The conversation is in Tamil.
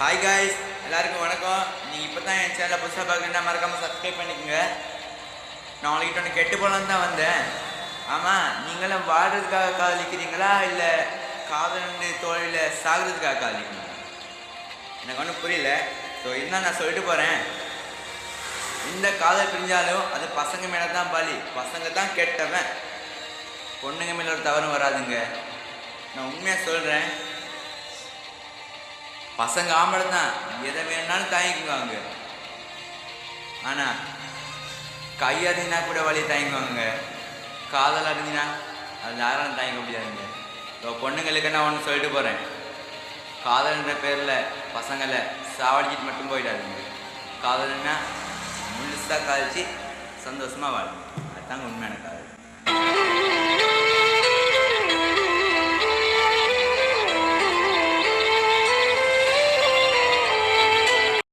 ஹாய் காய்ஸ் எல்லாருக்கும் வணக்கம். நீங்கள் இப்போ தான் என் சேனலில் புதுசாக பார்க்குறீங்கன்னா மறக்காமல் சப்ஸ்கிரைப் பண்ணிக்கோங்க. நான் உங்கள்கிட்ட ஒன்று கெட்டு போகலான்னு தான் வந்தேன். ஆமாம் நீங்களும் வாழ்கிறதுக்காக காதலிக்கிறீங்களா இல்லை காதலன்னு தோழில் சாகிறதுக்காக காதலிக்கிறீங்களா எனக்கு ஒன்றும் புரியல. ஸோ இருந்தால் நான் சொல்லிட்டு போகிறேன் இந்த காதல் பிரிஞ்சாலும் அது பசங்க மேலே தான் பலி. பசங்க தான் கெட்டவன். பொண்ணுங்க மேலே ஒரு தவறும் வராதுங்க. நான் உண்மையாக சொல்கிறேன் பசங்க ஆம்பளை தான். எதை வேணாலும் தாங்கிக்குவாங்க ஆனால் கையாதினா கூட வழி தாங்கிக்குவாங்க காதலாக இருந்தீங்கன்னா அது யாராலும் தாங்கிக்க முடியாதுங்க. இப்போ பொண்ணுங்களுக்கு நான் ஒன்று சொல்லிட்டு போகிறேன் காதல்ன்ற பேரில் பசங்களை சாவடிச்சிட்டு மட்டும் போயிடாதுங்க. காதல்னா முழுசாக காதலிச்சு சந்தோஷமாக வாழுங்க. அதுதாங்க உண்மையான